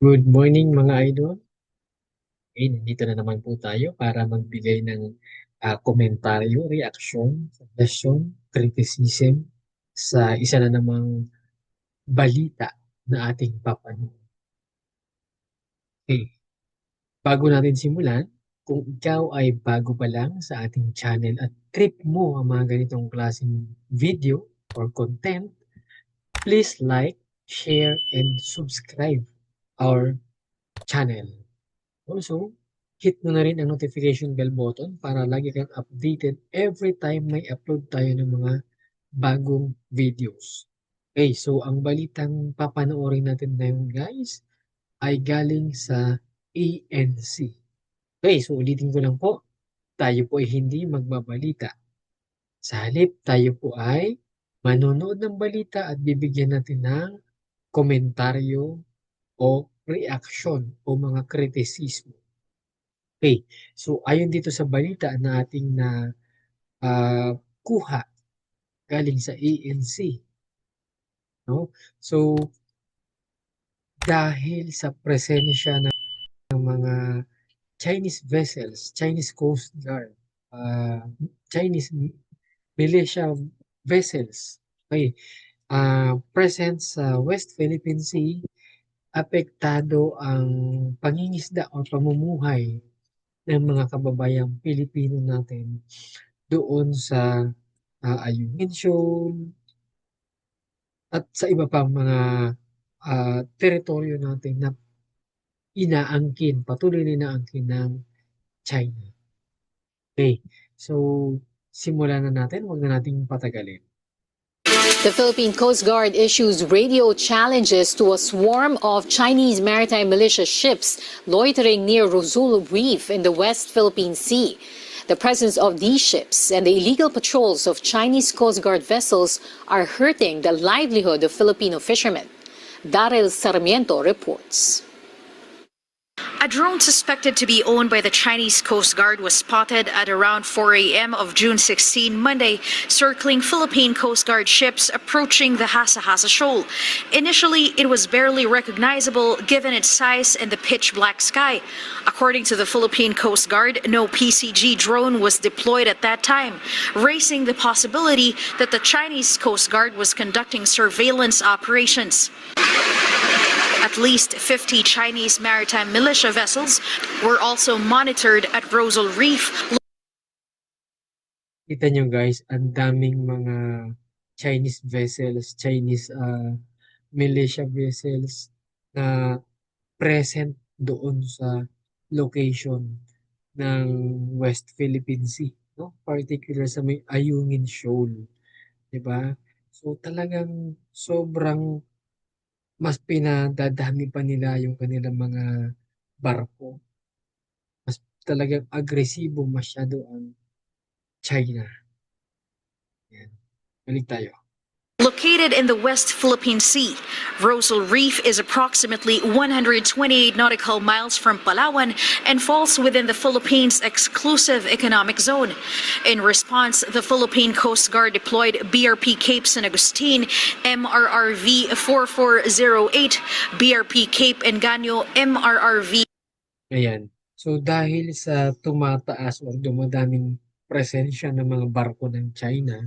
Good morning mga idol. Okay, nandito na naman po tayo para magbigay ng ah, komentaryo, reaksyon, suggestion, criticism sa isa na namang balita na ating papanood. Okay. Bago natin simulan, kung ikaw ay bago pa lang sa ating channel at trip mo ang mga ganitong klaseng video or content, please like, share, and subscribe our channel. Also, hit mo na rin ang notification bell button para lagi kang updated every time may upload tayo ng mga bagong videos. Okay, so ang balitang papanoorin natin ngayon guys ay galing sa ANC. Okay, so ulitin ko lang po, tayo po ay hindi magbabalita. Sa halip, tayo po ay manonood ng balita at bibigyan natin ng komentaryo o reaksyon o mga kritisismo. Okay, so ayon dito sa balita na ating na ah, kuha galing sa ANC. No? So, dahil sa presensya ng, ng mga Chinese vessels, Chinese Coast Guard, ah, Chinese mi- militia vessels, okay, ah, present sa West Philippine Sea, apektado ang pangingisda o pamumuhay ng mga kababayang Pilipino natin doon sa uh, Ayungin Shoal at sa iba pang mga ah, teritoryo natin na inaangkin, patuloy na inaangkin ng China. Okay, so simulan na natin, huwag na nating patagalin. The Philippine Coast Guard issues radio challenges to a swarm of Chinese maritime militia ships loitering near Rosul Reef in the West Philippine Sea. The presence of these ships and the illegal patrols of Chinese Coast Guard vessels are hurting the livelihood of Filipino fishermen. Daryl Sarmiento reports. A drone suspected to be owned by the Chinese Coast Guard was spotted at around 4 a.m. of June 16, Monday, circling Philippine Coast Guard ships approaching the Hasa Hasa Shoal. Initially, it was barely recognizable given its size and the pitch black sky. According to the Philippine Coast Guard, no PCG drone was deployed at that time, raising the possibility that the Chinese Coast Guard was conducting surveillance operations. At least 50 Chinese maritime militia vessels were also monitored at Rosal Reef, Kita nyo guys, ang daming mga Chinese vessels, Chinese ah, militia vessels na present doon sa location ng West Philippine Sea, no? Particular sa may Ayungin Shoal, 'di ba? So talagang sobrang mas pinadadami pa nila yung kanilang mga barko. Mas talagang agresibo masyado ang China. Yan. Balik tayo. Located in the West Philippine Sea. Rosal Reef is approximately 128 nautical miles from Palawan and falls within the Philippines' exclusive economic zone. In response, the Philippine Coast Guard deployed BRP Cape San Agustin, MRRV 4408, BRP Cape Engaño, MRRV Ayan. So dahil sa tumataas o dumadaming presensya ng mga barko ng China,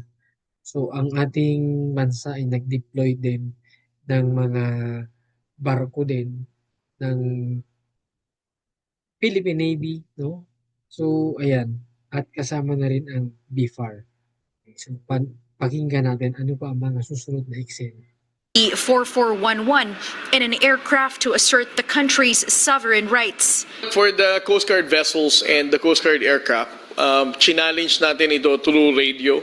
so ang ating bansa ay nag-deploy din ng mga barko din ng Philippine Navy, no? So ayan, at kasama na rin ang BFAR. Okay, so pan- pakinggan natin ano pa ang mga susunod na eksena. 4411 in an aircraft to assert the country's sovereign rights. For the Coast Guard vessels and the Coast Guard aircraft, um, challenge natin ito through radio.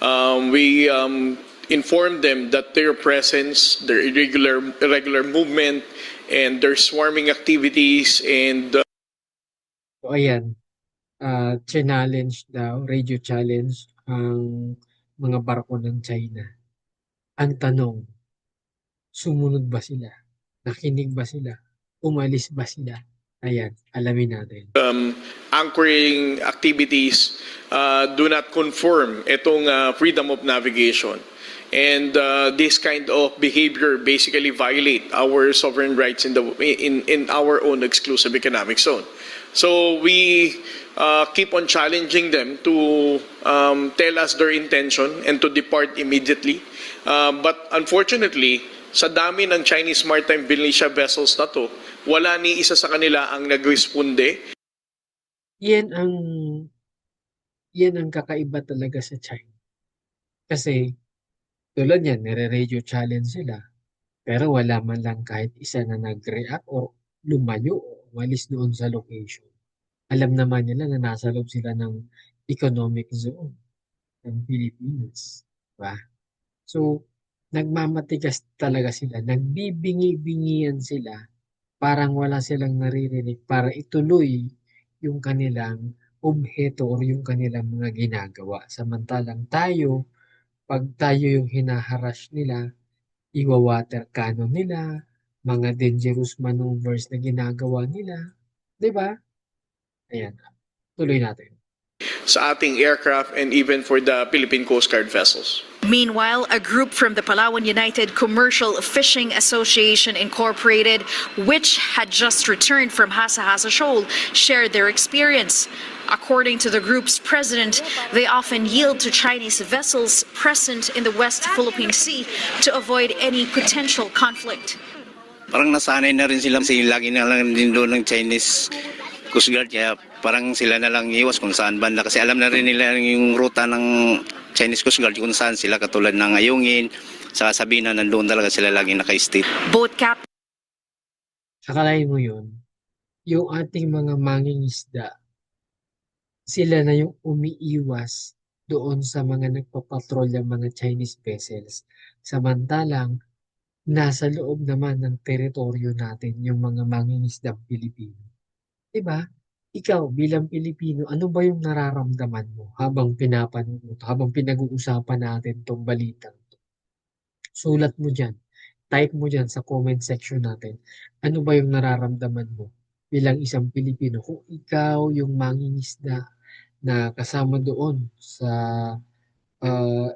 Um, we um, inform them that their presence, their irregular, irregular movement, and their swarming activities and uh, So ayan, ah challenge daw, radio challenge ang mga barko ng China. Ang tanong, sumunod ba sila? Nakinig ba sila? Umalis ba sila? Ayan, alamin natin. um, anchoring activities uh, do not conform itong uh, freedom of navigation. And uh, this kind of behavior basically violate our sovereign rights in the in in our own exclusive economic zone. So we uh, keep on challenging them to um, tell us their intention and to depart immediately. Uh, but unfortunately, sa dami ng Chinese maritime militia vessels na to, wala ni isa sa kanila ang nagresponde Yan ang yan ang kakaiba talaga sa China. Kasi tulad yan, nire-radio challenge sila. Pero wala man lang kahit isa na nag-react o lumayo o umalis doon sa location. Alam naman nila na nasa loob sila ng economic zone ng Pilipinas. Diba? So, nagmamatigas talaga sila. Nagbibingi-bingian sila. Parang wala silang naririnig para ituloy yung kanilang obheto or yung kanilang mga ginagawa. Samantalang tayo, pag tayo yung hinaharas nila, iwa-water cannon nila, mga dangerous maneuvers na ginagawa nila. 'Di ba? Ayan. Tuloy natin. sa ating aircraft and even for the Philippine Coast Guard vessels. Meanwhile, a group from the Palawan United Commercial Fishing Association Incorporated, which had just returned from Hasa Hasa Shoal, shared their experience. According to the group's president, they often yield to Chinese vessels present in the West Philippine Sea to avoid any potential conflict. parang nasanay na rin sila kasi lagi na lang din doon ng Chinese Coast Guard kaya parang sila na lang iwas kung saan banda kasi alam na rin nila yung ruta ng Chinese Coast Guard kung saan sila katulad ng Ayungin sa Sabina nandoon talaga sila lagi naka-stay. Boat cap Akalain mo yun, yung ating mga mangingisda, sila na yung umiiwas doon sa mga nagpapatrol ng mga Chinese vessels. Samantalang, nasa loob naman ng teritoryo natin yung mga mangingisdang Pilipino. Diba? Ikaw bilang Pilipino, ano ba yung nararamdaman mo habang pinapanood habang pinag-uusapan natin tong balitang to? Sulat mo dyan. Type mo dyan sa comment section natin. Ano ba yung nararamdaman mo bilang isang Pilipino kung ikaw yung mangingisda na kasama doon sa uh,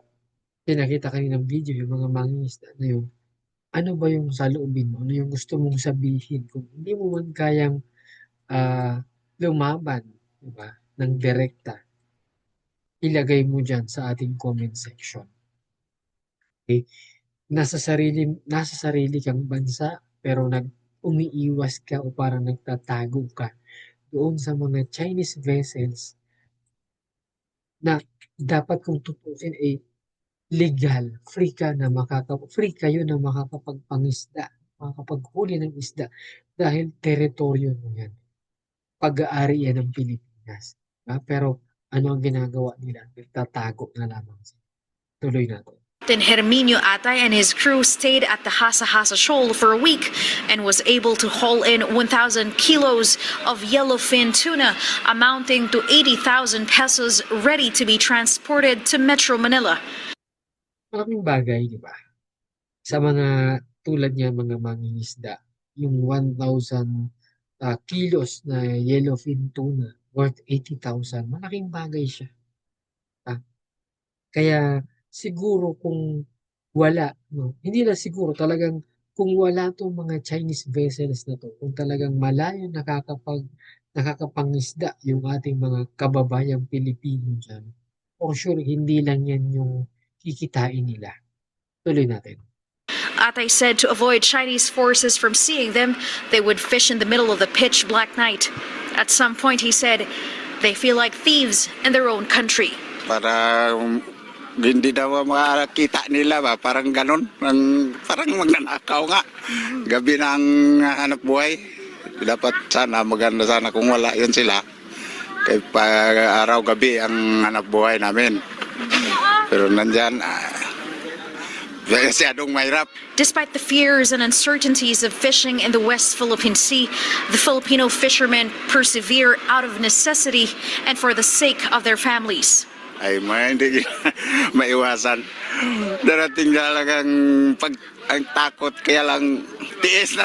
pinakita kaninang video, yung mga mangingisda na yun, ano ba yung saloobin mo? Ano yung gusto mong sabihin? Kung hindi mo man kayang ah, lumaban, di ba, ng direkta, ilagay mo dyan sa ating comment section. Okay? Nasa sarili, nasa sarili kang bansa, pero nag umiiwas ka o parang nagtatago ka doon sa mga Chinese vessels na dapat kung tutusin ay legal, free ka na makaka free kayo na makakapagpangisda, makakapaghuli ng isda dahil teritoryo mo yan. Pag-aari yan ng Pilipinas. Ah, pero ano ang ginagawa nila? Nagtatago na lamang sila. Tuloy natin. Captain Herminio Atay and his crew stayed at the Hasa Hasa Shoal for a week and was able to haul in 1,000 kilos of yellowfin tuna, amounting to 80,000 pesos, ready to be transported to Metro Manila. Malaking bagay, di ba? Sa mga tulad niya mga mangingisda, yung 1,000 ah, kilos na yellowfin tuna worth 80,000, malaking bagay siya. Ah, kaya siguro kung wala, no, hindi na siguro talagang kung wala tong mga Chinese vessels na to, kung talagang malayo nakakapag nakakapangisda yung ating mga kababayang Pilipino dyan, for sure hindi lang yan yung kikitain nila. Tuloy natin. Atay said to avoid Chinese forces from seeing them, they would fish in the middle of the pitch black night. At some point, he said, they feel like thieves in their own country. para um, hindi daw makakita nila ba parang ganon. Ang parang magnanakaw nga. Gabi na ang uh, hanap buhay. Dapat sana maganda sana kung wala yun sila. Kay pag araw gabi ang hanap buhay namin. Pero nandyan ah, masyadong mahirap Despite the fears and uncertainties of fishing in the West Philippine Sea, the Filipino fishermen persevere out of necessity and for the sake of their families. ay may hindi maiwasan darating talagang pag ang takot kaya lang tiis na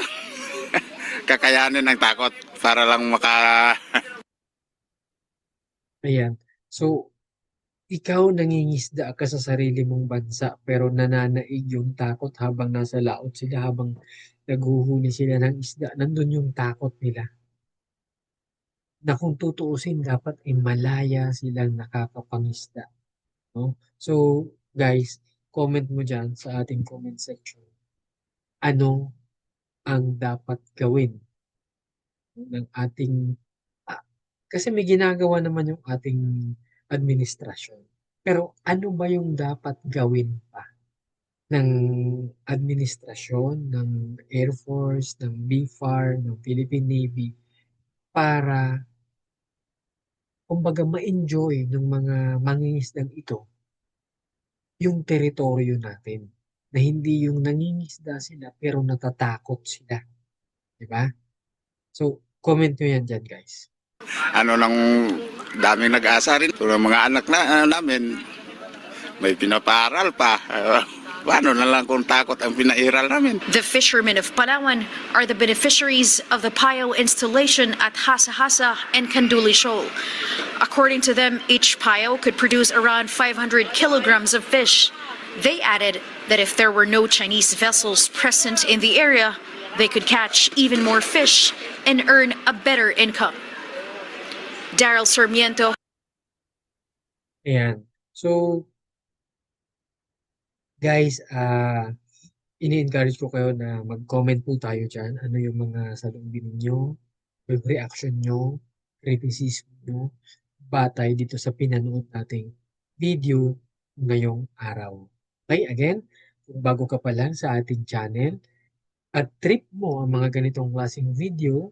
kakayanin ang takot para lang maka Ayan. So, ikaw nangingisda ka sa sarili mong bansa pero nananaig yung takot habang nasa laot sila, habang naghuhuli sila ng isda, nandun yung takot nila. Na kung tutuusin dapat ay malaya silang nakakapangisda, no? So, guys, comment mo diyan sa ating comment section. Ano ang dapat gawin ng ating ah, kasi may ginagawa naman yung ating administrasyon. Pero ano ba yung dapat gawin pa ng administrasyon, ng Air Force, ng BFAR, ng Philippine Navy para kumbaga ma-enjoy ng mga mangingisdang ito yung teritoryo natin. Na hindi yung nangingisda sila pero natatakot sila. Di ba? So, comment nyo yan dyan, guys. Ano nang daming nag-asa rin. Ang mga anak na, ah, namin, may pinaparal pa. Ah, paano na lang kung takot ang pinairal namin? The fishermen of Palawan are the beneficiaries of the Payo installation at Hasa Hasa and Kanduli Shoal. According to them, each Payo could produce around 500 kilograms of fish. They added that if there were no Chinese vessels present in the area, they could catch even more fish and earn a better income. Daryl Sarmiento, Ayan. So, guys, ah ini-encourage ko kayo na mag-comment po tayo dyan. Ano yung mga saloobin ninyo, yung reaction nyo, criticism nyo, batay dito sa pinanood nating video ngayong araw. Okay, again, kung bago ka pa lang sa ating channel at trip mo ang mga ganitong klaseng video,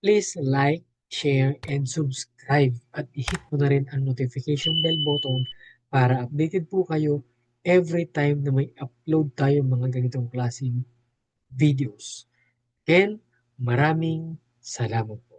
please like, share, and subscribe. At i-hit mo na rin ang notification bell button para updated po kayo every time na may upload tayo mga ganitong klaseng videos. Again, maraming salamat po.